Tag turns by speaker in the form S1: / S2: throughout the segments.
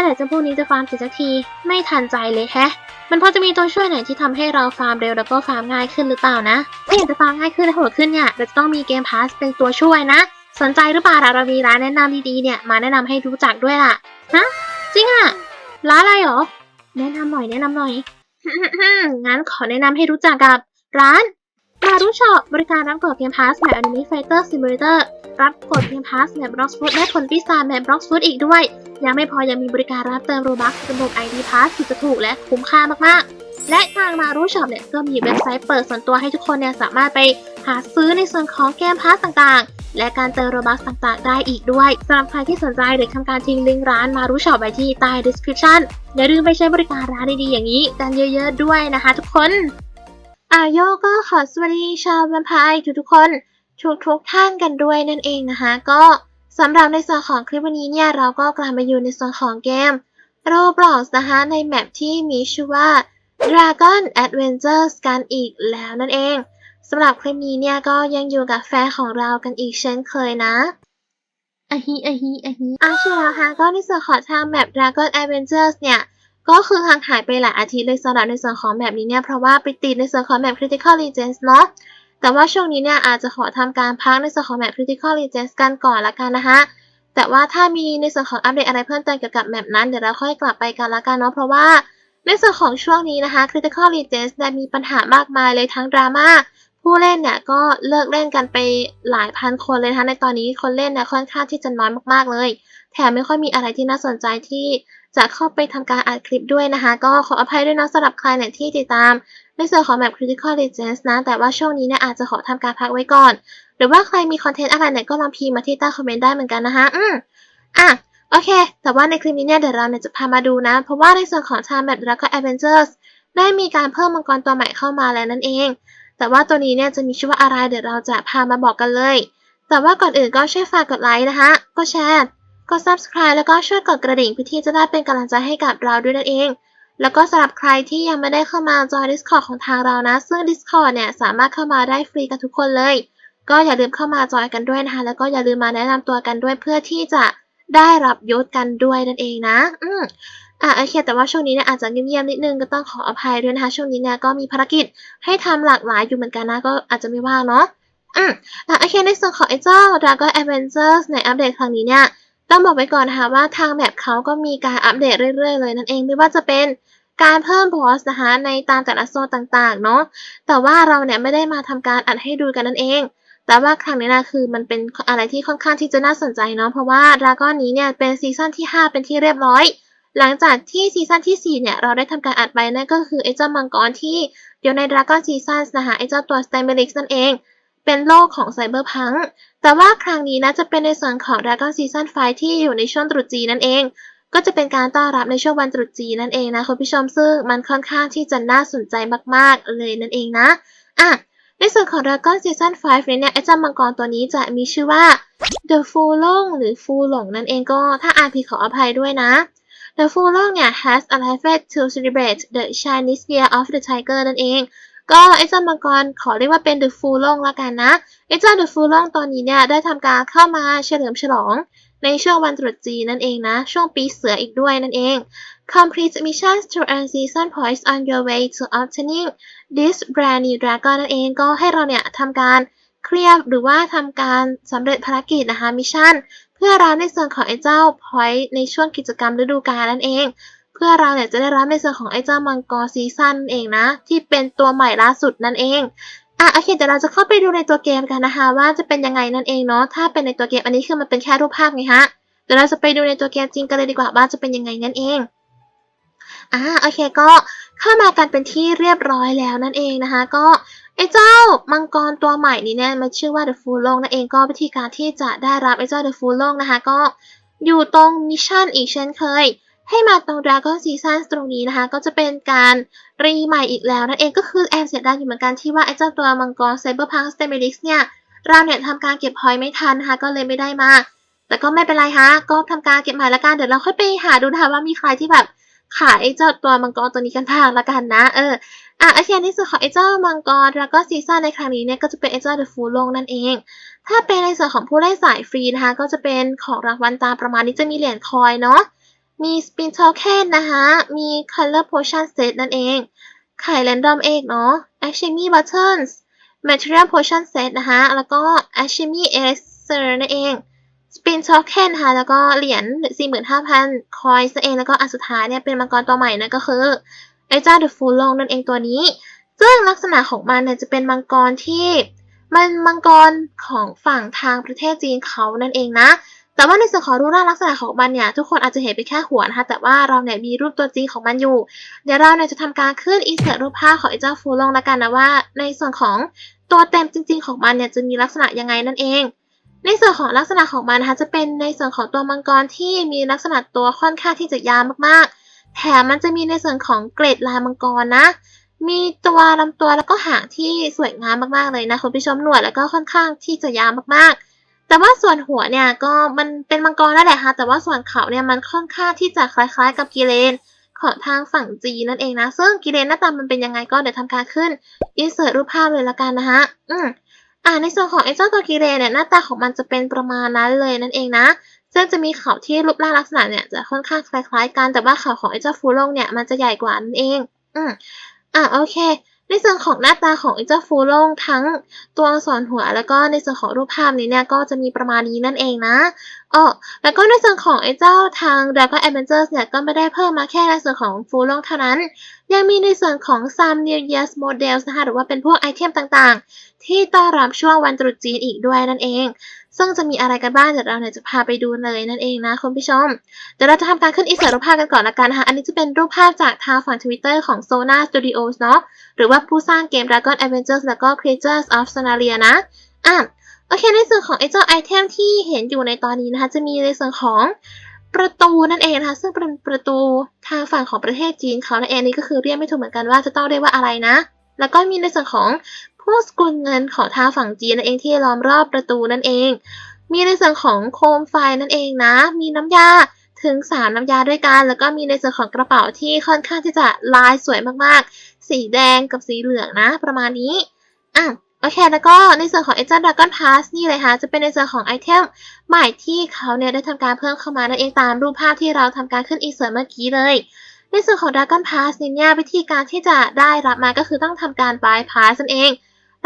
S1: มื่อไหร่เจ้าพวกนี้จะฟาร์มเสร็จสักที ไม่ทันใจเลยแฮะ มันพอจะมีตัวช่วยไหนที่ทำให้เราฟาร์มเร็วแล้วก็ฟาร์มง่ายขึ้นหรือเปล่านะ ถ้าอยากจะฟาร์มง่ายขึ้นและโหดขึ้นเนี่ยเราจะต้องมีเกมพาสเป็นตัวช่วยนะ สนใจหรือเปล่าเรามีร้านแนะนำดีๆเนี่ยมาแนะนำให้รู้จักด้วยล่ะ ฮะ จริงอะร้านอะไรหรอ แนะนำหน่อยแนะนำหน่อยงั้นขอแนะนำให้รู้จักกับร้าน มารุช็อปบริการรับกดเกมพาสแบบ Anime Fighter Simulator รับกดเกมพาสแบบ Blox Food และผลปีศาแบบ Blox Food อีกด้วย ยังไม่พอยังมีบริการรับเติมโรบัคระบบ ID Pass สุดจะถูกและคุ้มค่ามากๆ และทางมารุช็อปเนี่ยก็มีเว็บไซต์เปิดส่วนตัวให้ทุกคนเนี่ยสามารถไปหาซื้อในส่วนของเกมพาสต่างๆ และการเติมโรบัคต่างๆ ได้อีกด้วยสำหรับใครที่สนใจหรือทำการทิ้งลิงก์ร้านมารุช็อปไว้ที่ใต้ description อย่าลืมไปใช้บริการร้านดีๆอย่างนี้กันเยอะ ๆ ด้วยนะคะ ทุกคน อาโยก็ขอสวัสดีชาวแวมไพร์ทุกๆคนทุกทุกๆท่านกันด้วยนั่นเองนะคะ ก็สำหรับในส่วนของคลิปวันนี้เนี่ย เราก็กลับมาอยู่ในส่วนของเกม Roblox นะคะ ในแมปที่มีชื่อว่า Dragon Adventures กันอีกแล้วนั่นเองสำหรับคลิปนี้เนี่ย ก็ยังอยู่กับแฟนของเรากันอีกเช่นเคยนะอะฮิอะฮิอะฮิอาใช่แล้วค่ะก็ในส่วนของทางแมป Dragon Adventures เนี่ย ก็คือห่างหายไปหลายอาทิตย์เลยสำหรับในส่วนของแบบนี้เนี่ย เพราะว่าไปติดในส่วนของแบบ Critical Legends เนาะแต่ว่าช่วงนี้เนี่ยอาจจะขอทำการพักในส่วนของแบบ Critical Legends กันก่อนละกันนะคะแต่ว่าถ้ามีในส่วนของอัปเดตอะไรเพิ่มเติมเกี่ยวกับแมปนั้นเดี๋ยวเราค่อยกลับไปกันละกันเนาะเพราะว่าในส่วนของช่วงนี้นะคะ Critical Legends ได้มีปัญหามากมายเลยทั้งดราม่า ผู้เล่นเนี่ยก็เลิกเล่นกันไปหลายพันคนเลยนะคะในตอนนี้คนเล่นเนี่ยค่อนข้างที่จะน้อยมากๆเลย แถมไม่ค่อยมีอะไรที่น่าสนใจที่จะเข้าไปทำการอัดคลิปด้วยนะคะ ก็ขออภัยด้วยนะสำหรับใครเนี่ยที่ติดตาม ในส่วนของแบบ Critical Legends นะ แต่ว่าช่วงนี้เนี่ยอาจจะขอทำการพักไว้ก่อน หรือว่าใครมีคอนเทนต์อะไรเนี่ยก็ลองพิมพ์มาที่ใต้คอมเมนต์ได้เหมือนกันนะคะอืมอะโอเค แต่ว่าในคลิปนี้เนี่ยเดี๋ยวเราเนี่ยจะพามาดูนะ เพราะว่าในส่วนของทางแบบ Dragon Adventures ได้มีการเพิ่มมังกรตัวใหม่เข้ามาแล้วนั่นเอง แต่ว่าตัวนี้เนี่ยจะมีชื่อว่าอะไรเดี๋ยวเราจะพามาบอกกันเลย แต่ว่าก่อนอื่นก็ช่วยฝากกดไลค์นะคะ ก็แชร์ กด subscribe แล้วก็ช่วยกดกระดิ่งเพื่อที่จะได้เป็นกำลังใจให้กับเราด้วยนั่นเอง แล้วก็สำหรับใครที่ยังไม่ได้เข้ามาจอย Discord ของทางเรานะ ซึ่ง Discord เนี่ยสามารถเข้ามาได้ฟรีกันทุกคนเลย ก็อย่าลืมเข้ามาจอยกันด้วยนะคะ แล้วก็อย่าลืมมาแนะนำตัวกันด้วยเพื่อที่จะได้รับยศกันด้วยนั่นเองนะ อืม อะโอเคแต่ว่าช่วงนี้เนี่ยอาจจะเงียบๆนิดนึงก็ต้องขออภัยด้วยนะคะช่วงนี้เนี่ยก็มีภารกิจให้ทำหลากหลายอยู่เหมือนกันนะก็อาจจะไม่ว่างเนาะอืมอะโอเคในส่วนของไอ้เจ้า Dragon Adventures ในอัปเดตครั้งนี้เนี่ยต้องบอกไว้ก่อนนะคะว่าทางแมปเขาก็มีการอัปเดตเรื่อยๆเลยนั่นเองไม่ว่าจะเป็นการเพิ่มบอสนะคะในตามแต่ละโซนต่างๆเนาะแต่ว่าเราเนี่ยไม่ได้มาทำการอัดให้ดูกันนั่นเอง แต่ว่าครั้งนี้นะคือมันเป็นอะไรที่ค่อนข้างที่จะน่าสนใจเนาะเพราะว่าดราก้อนนี้เนี่ยเป็นซีซั่นที่ 5 เป็นที่เรียบร้อย หลังจากที่ซีซั่นที่ 4 เนี่ย เราได้ทำการอัดไปนั่นก็คือไอ้เจ้ามังกรที่อยู่ในดราก้อนซีซั่นนะคะไอ้เจ้าตัวสเตมเบลิกนั่นเอง เป็นโลกของไซเบอร์พังแต่ว่าครั้งนี้นะจะเป็นในส่วนของ Dragon Season 5ที่อยู่ในช่วงตรุษจีนนั่นเอง ก็จะเป็นการต้อนรับในช่วงวันตรุษจีนนั่นเองนะคุณผู้ชมซึ่งมันค่อนข้างที่จะน่าสนใจมากๆเลยนั่นเองนะอะในส่วนของ Dragon Season 5เนี่ยไอ้เจ้ามังกรตัวนี้จะมีชื่อว่า The Fu Long หรือ Fu หลงนั่นเองก็ถ้าอ่านผิดขออภัยด้วยนะ The Fu Long เนี่ย has arrived to celebrate the Chinese Year of the Tiger นั่นเอง ก็ไอ้เจ้ามังกรขอเรียกว่าเป็น The Fu Long ละกันนะไอ้เจ้า The Fu Long ตอนนี้เนี่ยได้ทำการเข้ามาเฉลิมฉลองในช่วงวันตรุษจีนนั่นเองนะ ช่วงปีเสืออีกด้วยนั่นเอง Complete missions to earn season points on your way to obtaining this brand new dragon นั่นเองก็ให้เราเนี่ยทำการเคลียร์หรือว่าทำการสำเร็จภารกิจนะคะมิชชั่น พื่อรับในส่วนของไอ้เจ้า point ในช่วงกิจกรรมฤดูกาลนั่นเอง เพื่อเราเนี่ยจะได้รับในส่วนของไอ้เจ้ามังกรซีซันนั่นเองนะ ที่เป็นตัวใหม่ล่าสุดนั่นเองอะโอเคเดี๋ยวเราจะเข้าไปดูในตัวเกมกันนะคะ ว่าจะเป็นยังไงนั่นเองเนาะถ้าเป็นในตัวเกมอันนี้คือมันเป็นแค่รูปภาพไงฮะเดี๋ยวเราจะไปดูในตัวเกมจริงกันเลยดีกว่าว่าจะเป็นยังไงนั่นเองอ่าโอเคก็เข้ามากันเป็นที่เรียบร้อยแล้วนั่นเองนะคะ ก็ ไอ้เจ้ามังกรตัวใหม่นี้เนี่ยมันชื่อว่า The Full Long นั่นเองก็วิธีการที่จะได้รับไอ้เจ้า The Full Long นะคะก็อยู่ตรงมิชชั่นอีกเช่นเคย ให้มาตรง Dragon Season ตรงนี้นะคะ ก็จะเป็นการรีใหม่อีกแล้วนั่นเองก็คือแอบเสียดายอยู่เหมือนกันที่ว่าไอ้เจ้าตัวมังกร Cyberpunk Stemelix เนี่ยเราเนี่ยทำการเก็บพอยไม่ทันนะคะก็เลยไม่ได้มา แต่ก็ไม่เป็นไรฮะก็ทำการเก็บใหม่ละกันเดี๋ยวเราค่อยไปหาดูนะคะว่ามีใครที่แบบขายไอ้เจ้าตัวมังกรตัวนี้กันบ้างละกันนะ เออ อะโอเคที่สุดของไอเจ้ามังกรแล้วก็ซีซั่นในครั้งนี้เนี่ยก็จะเป็นไอเจ้าเดอะฟูลงนั่นเอง ถ้าเป็นในส่วนของผู้เล่นสายฟรีนะคะ ก็จะเป็นของรางวัลตามประมาณนี้จะมีเหรียญคอยเนาะมี Spin Token นนะคะมี Color Potion Set นั่นเองไข่ Random Egg เนาะ Alchemy Buttons Material Potion Set นะคะแล้วก็ Alchemy Elixir นั่นเอง Spin Token นะคะแล้วก็เหรียญ45,000 Coins นั่นเอง แล้วก็อันสุดท้ายเนี่ยเป็นมังกรตัวใหม่นั่นก็คือ ไอ้เจ้า The Full Long นั่นเองตัวนี้ ซึ่งลักษณะของมันเนี่ยจะเป็นมังกรที่ มันมังกรของฝั่งทางประเทศจีนเขานั่นเองนะ แต่ว่าในส่วนของรูปร่างลักษณะของมันเนี่ยทุกคนอาจจะเห็นไปแค่หัวนะคะ แต่ว่าเราเนี่ยมีรูปตัวจริงของมันอยู่ เดี๋ยวเราเนี่ยจะทำการขึ้นอินเสิร์ตรูปภาพของไอ้เจ้าฟูลงแล้วกันนะว่า ในส่วนของตัวเต็มจริง ๆ ของมันเนี่ยจะมีลักษณะยังไงนั่นเองในส่วนของลักษณะของมันนะคะจะเป็นในส่วนของตัวมังกรที่มีลักษณะตัวค่อนข้างที่จะยาวมากๆ แถมมันจะมีในส่วนของเกรดลายมังกรนะ มีตัวลำตัวแล้วก็หางที่สวยงามมากๆเลยนะคุณผู้ชมหนวดแล้วก็ค่อนข้างที่จะยาวมากๆแต่ว่าส่วนหัวเนี่ยก็มันเป็นมังกรนั่นแหละค่ะแต่ว่าส่วนเขาเนี่ยมันค่อนข้างที่จะคล้ายๆ กับกิเลนของทางฝั่งจีนนั่นเองนะ ซึ่งกิเลนหน้าตามันเป็นยังไงก็เดี๋ยวทำการขึ้นอินเสิร์ตรูปภาพเลยละกันนะคะอืมอ่าในส่วนของไอ้เจ้าตัวกิเลนเนี่ยหน้าตาของมันจะเป็นประมาณนั้นเลยนั่นเองนะ ซึ่งจะมีเขาที่รูปร่างลักษณะเนี่ยจะค่อนข้างคล้ายๆกัน แต่ว่าเขาของไอ้เจ้าฟูลงเนี่ยมันจะใหญ่กว่านั่นเอง อืมอะโอเค ในส่วนของหน้าตาของไอ้เจ้าฟูลงทั้งตัวอักษรหัว แล้วก็ในส่วนของรูปภาพนี้เนี่ยก็จะมีประมาณนี้นั่นเองนะอ๋อแล้วก็ในส่วนของไอ้เจ้าทาง Dragon Adventures เนี่ยก็ไม่ได้เพิ่มมาแค่ในส่วนของฟูลงเท่านั้น ยังมีในส่วนของ Some New Year's Models นะคะหรือว่าเป็นพวกไอเทมต่างๆ ที่ต้อนรับช่วงวันตรุษจีนอีกด้วยนั่นเอง ซึ่งจะมีอะไรกันบ้างเดี๋ยวเราเนี่ยจะพาไปดูเลยนั่นเองนะคุณผู้ชม เดี๋ยวเราจะทำการขึ้นอิสร์ตรูปภาพกันก่อนละกันนะคะ อันนี้จะเป็นรูปภาพจากทางฝั่ง Twitter ของ Sona Studios เนาะ หรือว่าผู้สร้างเกม Dragon Adventures แล้วก็ Creatures of Sonaria นะ อะ โอเค ในส่วนของไอเจ้าไอเทมที่เห็นอยู่ในตอนนี้นะคะ จะมีในส่วนของประตูนั่นเองนะคะ ซึ่งเป็นประตูทางฝั่งของประเทศจีนเขานั่นเองนี่ก็คือเรียกไม่ถูกเหมือนกันว่าจะต้องเรียกว่าอะไรนะ แล้วก็มีในส่วนของ พวกสกุลเงินของทางฝั่งจีนนั่นเองที่ล้อมรอบประตูนั่นเอง มีในส่วนของโคมไฟนั่นเองนะ มีน้ำยาถึงสามน้ำยาด้วยกัน แล้วก็มีในส่วนของกระเป๋าที่ค่อนข้างที่จะลายสวยมากๆ สีแดงกับสีเหลืองนะ ประมาณนี้อะโอเค แล้วก็ในส่วนของ Agent Dragon Pass นี่เลยค่ะ จะเป็นในส่วนของไอเทมใหม่ที่เขาเนี่ยได้ทำการเพิ่มเข้ามานั่นเองตามรูปภาพที่เราทำการขึ้นอีเสิร์เมื่อกี้เลย ในส่วนของ Dragon Pass นี่เนี่ยวิธีการที่จะได้รับมาก็คือต้องทำการ bypass นั่นเอง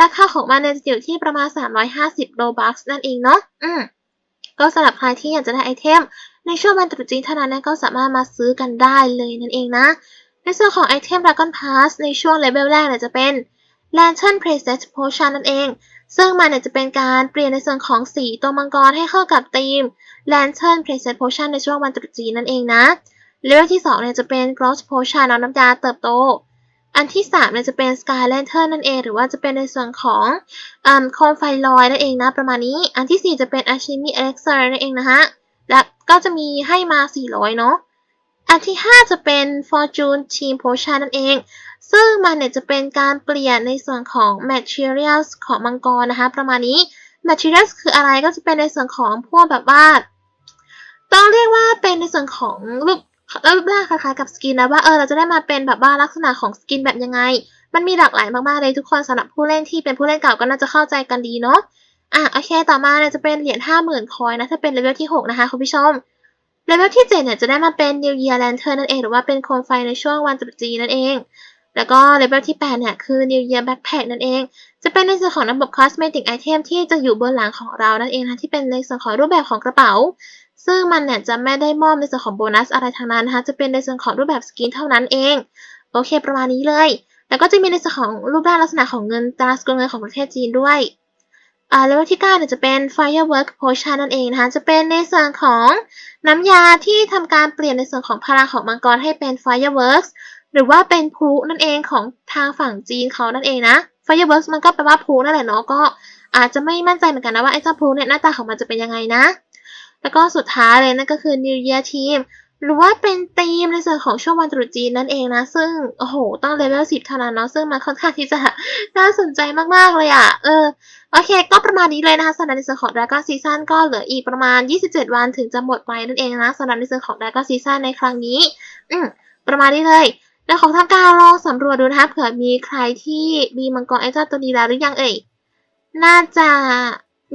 S1: ราคาของมันเนี่ยจะอยู่ที่ประมาณ 350 Robux นั่นเองเนาะ อืม ก็สำหรับใครที่อยากจะได้ไอเทม ในช่วงวันตรุษจีนเท่านั้นเนี่ยก็สามารถมาซื้อกันได้เลยนั่นเองนะ ในส่วนของไอเทม Dragon Pass ในช่วงเลเวลแรกเนี่ยจะเป็น Lantern Preset Potion นั่นเอง ซึ่งมันเนี่ยจะเป็นการเปลี่ยนในส่วนของสีตัวมังกรให้เข้ากับธีม Lantern Preset Potion ในช่วงวันตรุษจีนนั่นเองนะเลเวลที่2เนี่ยจะเป็น Growth Potion น้ำยาเติบโต อันที่3เนี่ยจะเป็น Sky Lantern นั่นเอง หรือว่าจะเป็นในส่วนของโคมไฟลอยนั่นเองนะประมาณนี้ อันที่ 4 จะเป็น Alchemy Elixir นั่นเองนะฮะ และก็จะมีให้มา 400 เนาะอันที่ 5 จะเป็น Fortune Team Potion นั่นเอง ซึ่งมันเนี่ยจะเป็นการเปลี่ยนในส่วนของ materials ของมังกรนะคะประมาณนี้ materials คืออะไรก็จะเป็นในส่วนของพวกแบบว่าต้องเรียกว่าเป็นในส่วนของรูป รูปร่างคล้ายๆกับสกินนะว่าเออเราจะได้มาเป็นแบบว่าลักษณะของสกินแบบยังไง มันมีหลากหลายมากๆเลยทุกคนสำหรับผู้เล่นที่เป็นผู้เล่นเก่าก็น่าจะเข้าใจกันดีเนาะอะโอเคต่อมาเนี่ยจะเป็นเหรียญ50,000คอยนะถ้าเป็นเลเวลที่ 6 นะคะคุณผู้ชมเลเวลที่ 7 เนี่ยจะได้มาเป็น New Year Lantern นั่นเอง หรือว่าเป็นโคมไฟในช่วงวันตรุษจีนนั่นเอง แล้วก็เลเวลที่ 8 เนี่ยคือ New Year Backpack นั่นเอง จะเป็นในส่วนของระบบ Cosmetic Item ที่จะอยู่บนหลังของเรานั่นเองนะที่เป็นในส่วนของรูปแบบของกระเป๋า ซึ่งมันเนี่ยจะไม่ได้มอบในส่วนของโบนัสอะไรทางนั้นนะคะ จะเป็นในส่วนของรูปแบบสกินเท่านั้นเอง โอเค ประมาณนี้เลย แล้วก็จะมีในส่วนของรูปร่างลักษณะของเงินตราสกุลเงินของประเทศจีนด้วยอ่าเลเวลที่9เนี่ยจะเป็น Firework Potion นั่นเองนะคะ จะเป็นในส่วนของน้ำยาที่ทำการเปลี่ยนในส่วนของพลังของมังกรให้เป็น Fireworks หรือว่าเป็นพลุนั่นเองของทางฝั่งจีนเขานั่นเองนะ Fireworks มันก็แปลว่าพลุนั่นแหละเนาะก็อาจจะไม่มั่นใจเหมือนกันนะว่าไอ้เจ้าพลุเนี่ยหน้าตาของมันจะเป็นยังไงนะ แล้วก็สุดท้ายเลยนั่นก็คือ New Year Team หรือว่าเป็นธีมในส่วนของช่วงวันตรุษจีนนั่นเองนะ ซึ่งโอ้โห ต้องเลเวล10เท่านั้นเนาะซึ่งมันค่อนข้างที่จะน่าสนใจมาก ๆ เลยอะ่ะ เออ โอเค ก็ประมาณนี้เลยนะคะสำหรับในส่วนของ Dragon Season ก็เหลืออีกประมาณ 27 วันถึงจะหมดไปนั่นเองนะสำหรับในส่วนของ Dragon Season ในครั้งนี้ อืมประมาณนี้เลยแล้วของทำการลองสำรวจดูนะคะเผื่อมีใครที่มีมังกรไอเจ้าตัวนี้แล้วหรือยังเอ่ยน่าจะ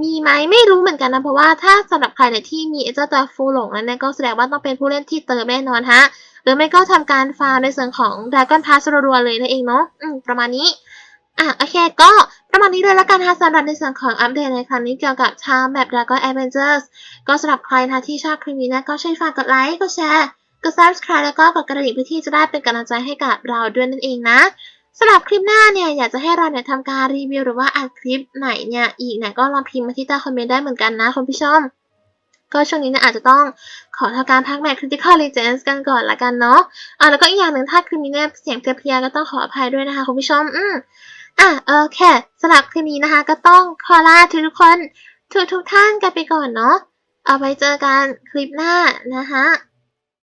S1: มีไหมไม่รู้เหมือนกันนะ เพราะว่าถ้าสำหรับใครเนี่ยที่มีไอ้เจ้าตัวฟูหลงนั้นก็แสดงว่าต้องเป็นผู้เล่นที่เติมแน่นอนฮะ หรือไม่ก็ทำการฟาร์มในส่วนของ Dragon Pass รัวๆเลยนั่นเองเนาะอืมประมาณนี้อะโอเคก็ประมาณนี้เลยละกันนะคะสำหรับในส่วนของอัปเดตในครั้งนี้เกี่ยวกับชาแบบ Dragon Avengers ก็สำหรับใครนะที่ชอบคลิปนี้นะก็ช่วยฝากกดไลค์กดแชร์กด subscribe แล้วก็กดกระดิ่งเพื่อที่จะได้เป็นกำลังใจให้กับเราด้วยนั่นเองนะ สำหรับคลิปหน้าเนี่ยอยากจะให้เราเนี่ยทำการรีวิวหรือว่าอัดคลิปไหนเนี่ยอีกเนี่ยก็ลองพิมพ์มาที่ใต้คอมเมนต์ได้เหมือนกันนะคุณผู้ชม ก็ช่วงนี้เนี่ยอาจจะต้องขอทำการพักแมท Critical Legends กันก่อนละกันเนาะอะแล้วก็อีกอย่างหนึ่งถ้าคลิปนี้เนี่ยเสียงเพลียๆก็ต้องขออภัยด้วยนะคะคุณผู้ชม อืมอะโอเคสำหรับคลิปนี้นะคะ ก็ต้องขอลาทุกคนทุกทุกท่านกันไปก่อนเนาะเอาไว้เจอกันคลิปหน้านะคะ